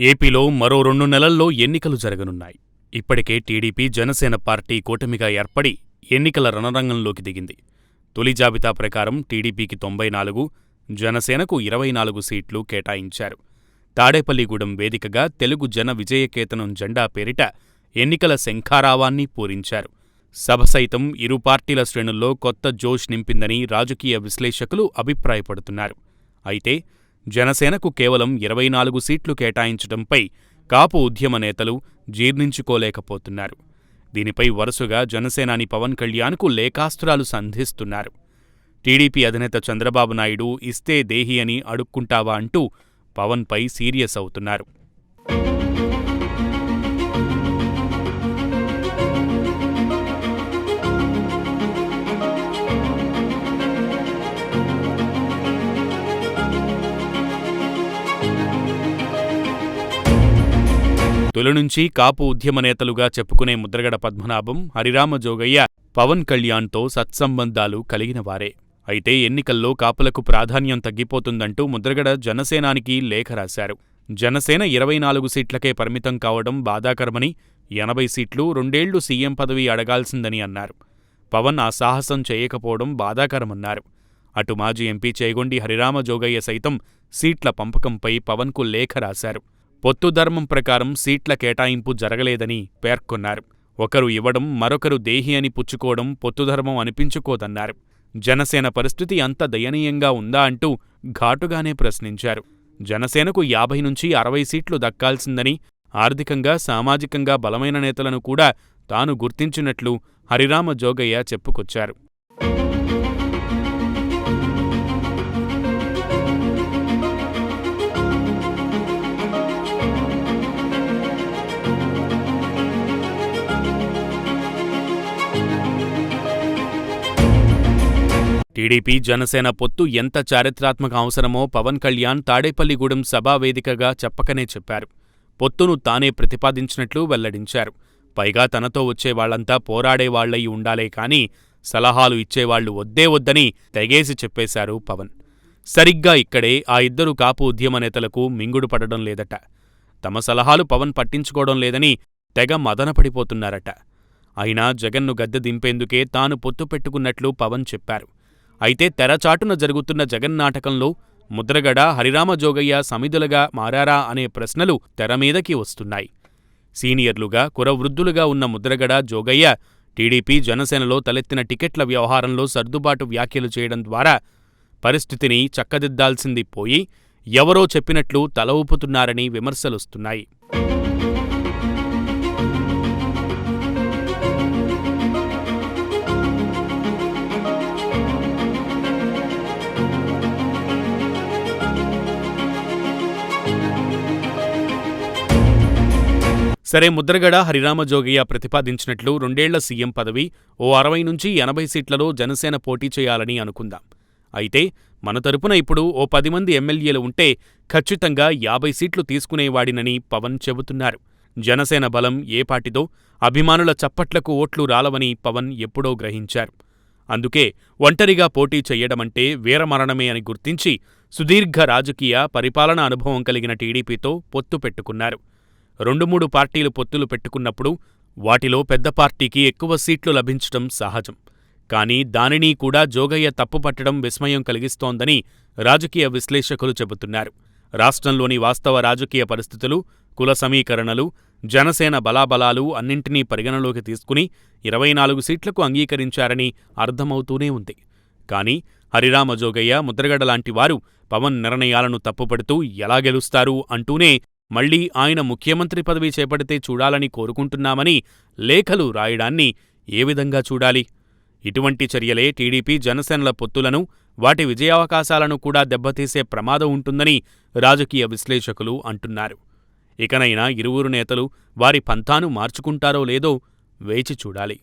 ఏపీలో మరో రెండు నెలల్లో ఎన్నికలు జరగనున్నాయి. ఇప్పటికే టీడీపీ జనసేన పార్టీ కూటమిగా ఏర్పడి ఎన్నికల రణరంగంలోకి దిగింది. తొలి జాబితా ప్రకారం టీడీపీకి తొంభై నాలుగు జనసేనకు ఇరవై నాలుగు సీట్లు కేటాయించారు. తాడేపల్లిగూడెం వేదికగా తెలుగు జన విజయకేతనం జెండా పేరిట ఎన్నికల శంఖారావాన్ని పూరించారు. సభ సైతం ఇరు పార్టీల శ్రేణుల్లో కొత్త జోష్ నింపిందని రాజకీయ విశ్లేషకులు అభిప్రాయపడుతున్నారు. అయితే జనసేనకు కేవలం ఇరవై నాలుగు సీట్లు కేటాయించడంపై కాపు ఉద్యమ నేతలు జీర్ణించుకోలేకపోతున్నారు. దీనిపై వరుసగా జనసేనాని పవన్ కళ్యాణ్కు లేఖాస్త్రాలు సంధిస్తున్నారు. టీడీపీ అధినేత చంద్రబాబు నాయుడు ఇస్తే దేహి అని అడుక్కుంటావా అంటూ పవన్పై సీరియస్ అవుతున్నారు. తొలి నుంచి కాపు ఉద్యమ నేతలుగా చెప్పుకునే ముద్రగడ పద్మనాభం హరిరామ జోగయ్య పవన్ కళ్యాణ్తో సత్సంబంధాలు కలిగినవారే అయితే ఎన్నికల్లో కాపులకు ప్రాధాన్యం తగ్గిపోతుందంటూ ముద్రగడ జనసేనానికి లేఖ రాశారు. జనసేన ఇరవై నాలుగు సీట్లకే పరిమితం కావడం బాధాకరమని ఎనభై సీట్లు రెండేళ్ళు సీఎం పదవి అడగాల్సిందని అన్నారు. పవన్ ఆ సాహసం చేయకపోవడం బాధాకరమన్నారు. అటు మాజీ ఎంపీ చేగొండి హరిరామ జోగయ్య సైతం సీట్ల పంపకంపై పవన్కు లేఖ రాశారు. పొత్తుధర్మం ప్రకారం సీట్ల కేటాయింపు జరగలేదని పేర్కొన్నారు. ఒకరు ఇవ్వడం మరొకరు దేహి అని పుచ్చుకోవడం పొత్తుధర్మం అనిపించుకోదన్నారు. జనసేన పరిస్థితి అంత దయనీయంగా ఉందా అంటూ ఘాటుగానే ప్రశ్నించారు. జనసేనకు యాభై నుంచి అరవై సీట్లు దక్కాల్సిందని ఆర్థికంగా సామాజికంగా బలమైన నేతలను కూడా తాను గుర్తించినట్లు హరిరామ జోగయ్య చెప్పుకొచ్చారు. టీడీపీ జనసేన పొత్తు ఎంత చారిత్రాత్మక అవసరమో పవన్ కళ్యాణ్ తాడేపల్లిగూడెం సభా వేదికగా చెప్పకనే చెప్పారు. పొత్తును తానే ప్రతిపాదించినట్లు వెల్లడించారు. పైగా తనతో వచ్చేవాళ్ళంతా పోరాడేవాళ్ళై ఉండాలే కాని సలహాలు ఇచ్చేవాళ్ళు వద్దే వద్దని తెగేసి చెప్పేశారు పవన్. సరిగ్గా ఇక్కడే ఆ ఇద్దరు కాపు ఉద్యమ నేతలకు మింగుడు పడడం లేదట. తమ సలహాలు పవన్ పట్టించుకోవడం లేదని తెగ మదనపడిపోతున్నారట. అయినా జగన్ను గద్దె దింపేందుకే తాను పొత్తు పెట్టుకున్నట్లు పవన్ చెప్పారు. అయితే తెరచాటున జరుగుతున్న జగన్నాటకంలో ముద్రగడ హరిరామ జోగయ్య సమిధులుగా మారారా అనే ప్రశ్నలు తెరమీదకి వస్తున్నాయి. సీనియర్లుగా కురవృద్ధులుగా ఉన్న ముద్రగడ జోగయ్య టీడీపీ జనసేనలో తలెత్తిన టికెట్ల వ్యవహారంలో సర్దుబాటు వ్యాఖ్యలు చేయడం ద్వారా పరిస్థితిని చక్కదిద్దాల్సింది పోయి ఎవరో చెప్పినట్లు తల ఊపుతున్నారని విమర్శలొస్తున్నాయి. సరే ముద్రగడ హరిరామజోగయ్య ప్రతిపాదించినట్లు రెండేళ్ళ సీఎం పదవి ఓ అరవై నుంచి ఎనభై సీట్లలో జనసేన పోటీ చేయాలని అనుకుందాం. అయితే మన తరపున ఇప్పుడు ఓ పది మంది ఎమ్మెల్యేలు ఉంటే ఖచ్చితంగా యాభై సీట్లు తీసుకునేవాడినని పవన్ చెబుతున్నారు. జనసేన బలం ఏ పాటిదో అభిమానుల చప్పట్లకు ఓట్లు రాలవని పవన్ ఎప్పుడో గ్రహించారు. అందుకే ఒంటరిగా పోటీ చెయ్యడమంటే వీరమరణమే అని గుర్తించి సుదీర్ఘ రాజకీయ పరిపాలనా అనుభవం కలిగిన టీడీపీతో పొత్తు పెట్టుకున్నారు. రెండు మూడు పార్టీలు పొత్తులు పెట్టుకున్నప్పుడు వాటిలో పెద్ద పార్టీకి ఎక్కువ సీట్లు లభించటం సహజం. కానీ దానిని కూడా జోగయ్య తప్పుపట్టడం విస్మయం కలిగిస్తోందని రాజకీయ విశ్లేషకులు చెబుతున్నారు. రాష్ట్రంలోని వాస్తవ రాజకీయ పరిస్థితులు కుల సమీకరణలు జనసేన బలాబలాలు అన్నింటినీ పరిగణలోకి తీసుకుని ఇరవై నాలుగు సీట్లకు అంగీకరించారని అర్థమవుతూనే ఉంది. కానీ హరిరామ జోగయ్య ముద్రగడ లాంటి వారు పవన్ నిర్ణయాలను తప్పుపడుతూ ఎలా గెలుస్తారు అంటూనే మళ్ళీ ఆయన ముఖ్యమంత్రి పదవి చేపడితే చూడాలని కోరుకుంటున్నామని లేఖలు రాయడాన్ని ఏ విధంగా చూడాలి? ఇటువంటి చర్యలే టీడీపీ జనసేనల పొత్తులను వాటి విజయావకాశాలను కూడా దెబ్బతీసే ప్రమాదం ఉంటుందని రాజకీయ విశ్లేషకులు అంటున్నారు. ఇకనైనా ఇరువురు నేతలు వారి పంథాను మార్చుకుంటారో లేదో వేచి చూడాలి.